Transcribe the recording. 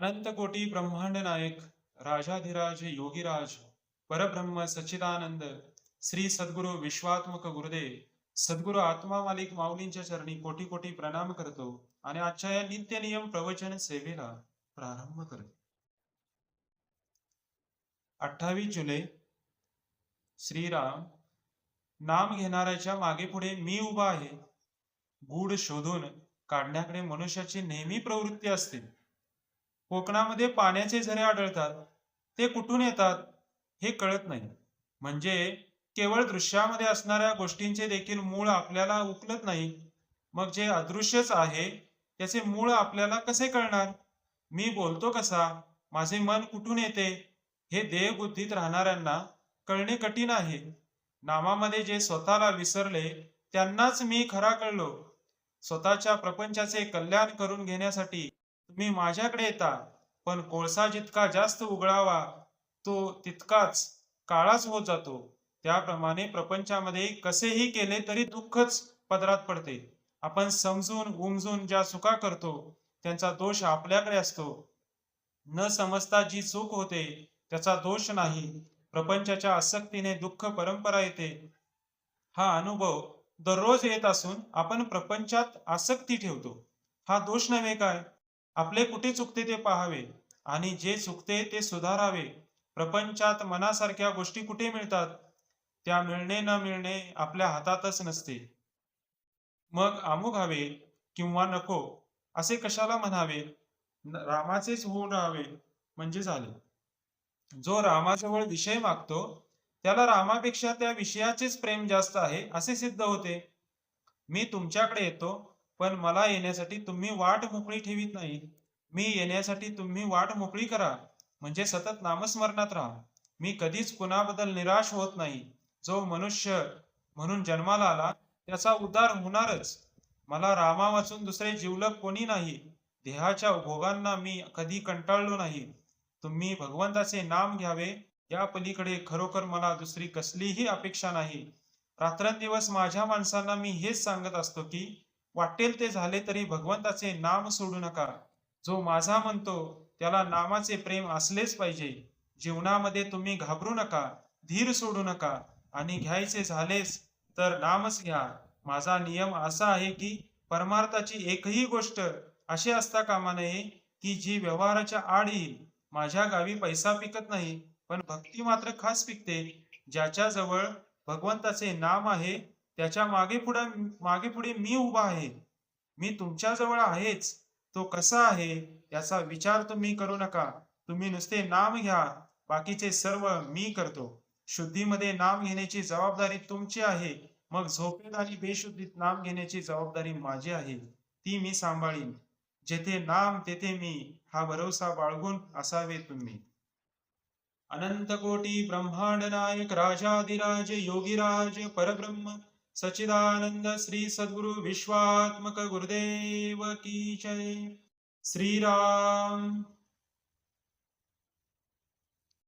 अनंत कोटी ब्रह्मांड नायक राजाधिराज योगीराज परब्रह्म सच्चिदानंद श्री सद्गुरु विश्वात्मक गुरुदेव सद्गुरु आत्मा मालिक माऊलींच्या चरणी कोटी कोटी प्रणाम करतो आणि आजच्या या नित्य नियम प्रवचन सेवेला प्रारंभ करतो. अठ्ठावीस जुलै श्रीराम नाम घेणाऱ्याच्या मागे पुढे मी उभा आहे. गूढ शोधून काढण्याकडे मनुष्याची नेहमी प्रवृत्ती असते. कोकणामध्ये पाण्याचे झरे आढळतात. ते कुठून येतात हे कळत नाही. म्हणजे केवळ दृश्यामध्ये असणाऱ्या गोष्टींचे देखील मूळ आपल्याला उकलत नाही. मग जे अदृश्यच आहे त्याचे मूळ आपल्याला कसे कळणार? मी बोलतो कसा? माझे मन कुठून येते? हे देहबुद्धीत राहणाऱ्यांना कळणे कठीण आहे. नामामध्ये जे स्वतःला विसरले त्यांनाच मी खरा कळलो. स्वतःच्या प्रपंचाचे कल्याण करून घेण्यासाठी तुम्ही माझ्याकडे येता पण कोळसा जितका जास्त उघडावा तो तितकाच काळाच होत जातो. त्याप्रमाणे प्रपंचामध्ये कसेही केले तरी दुःखच पदरात पडते. आपण समजून उमजून ज्या चुका करतो त्यांचा दोष आपल्याकडे असतो. न समजता जी चूक होते त्याचा दोष नाही. प्रपंचाच्या आसक्तीने दुःख परंपरा येते. हा अनुभव दररोज येत असून आपण प्रपंचात आसक्ती ठेवतो. हा दोष नव्हे काय? आपले कुठे चुकते ते पाहावे आणि जे चुकते ते सुधारावे. प्रपंचात मनासारख्या गोष्टी कुठे मिळतात? त्या मिळणे न मिळणे आपल्या हातातच नसते. मग अमुक हवे किंवा नको असे कशाला म्हणावे? रामाचेच होऊन राहावे म्हणजे झाले. जो रामाजवळ विषय मागतो त्याला रामापेक्षा त्या विषयाचेच प्रेम जास्त आहे असे सिद्ध होते. मी तुमच्याकडे येतो पण मला येण्यासाठी तुम्ही वाट मोकळी ठेवीत नाही. मी येण्यासाठी तुम्ही वाट मोकळी करा. म्हणजे सतत नामस्मरणात राहा. मी कधीच कुणाबद्दल निराश होत नाही. जो मनुष्य म्हणून जन्माला आला त्याचा उद्धार होणारच. मला रामा वाचून दुसरे जीवलक कोणी नाही. देहाच्या भोगांना मी कधी कंटाळलो नाही. तुम्ही भगवंताचे नाम घ्यावे. या पलीकडे खरोखर मला दुसरी कसलीही अपेक्षा नाही. रात्रंदिवस माझ्या माणसांना मी हेच सांगत असतो की वाटेल ते झाले तरी भगवंताचे नाम सोडू नका. जो माझा म्हणतो त्याला नामाचे प्रेम असलेच पाहिजे. जीवनामध्ये तुम्ही घाबरू नका धीर सोडू नका आणि घ्यायचे झालेच तर नामच घ्या. माझा नियम असा आहे की परमार्थाची एकही गोष्ट अशी असता कामा नये की जी व्यवहाराच्या आड येईल. माझ्या गावी पैसा पिकत नाही पण भक्ती मात्र खास पिकते ज्याच्या जवळ भगवंताचे नाम आहे त्याच्यामागे पुढे मागे पुढे मी उभा आहे. मी तुमच्या जवळ आहेच. तो कसा आहे याचा विचार तुम्ही करू नका. तुम्ही नुसते नाम घ्या. बाकीचे सर्व मी करतो. शुद्धीमध्ये नाम घेण्याची जबाबदारी तुमची आहे. मग झोपेत आणि बेशुद्धीत नाम घेण्याची जबाबदारी माझी आहे. ती मी सांभाळीन. जेथे नाम तेथे मी. हा भरोसा बाळगून असावे तुम्ही. अनंत कोटी ब्रह्मांड नायक राजाधिराज योगीराज परब्रह्म सचिदानंद श्री सद्गुरु विश्वात्मक गुरुदेव की जय. श्रीराम.